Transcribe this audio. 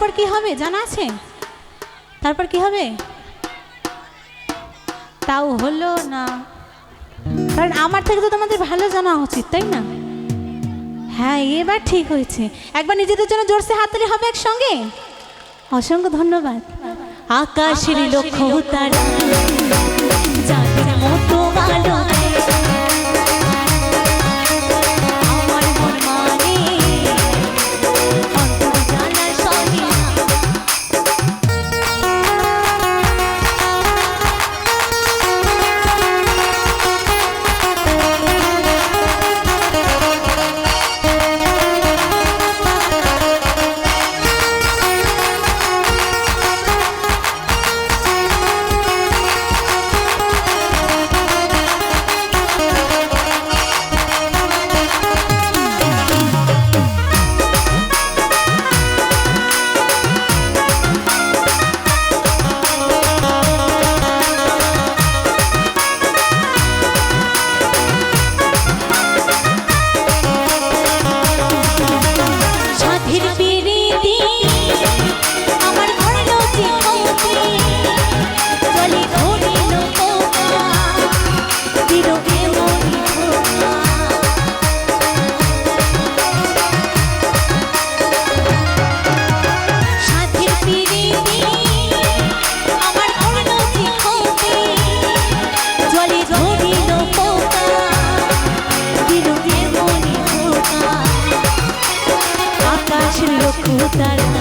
তারপর কি হবে? জানা আছে? তারপর কি হবে? তাও হলো না। কারণ আমার থেকে তো তোমাদের ভালো জানা উচিত তাই না? হ্যাঁ এবার ঠিক হয়েছে। একবার নিজেদের জন্য জোরসে হাততালি হবে একসঙ্গে? অসংখ্য ধন্যবাদ। আকাশের লক্ষ্য তার মতো তার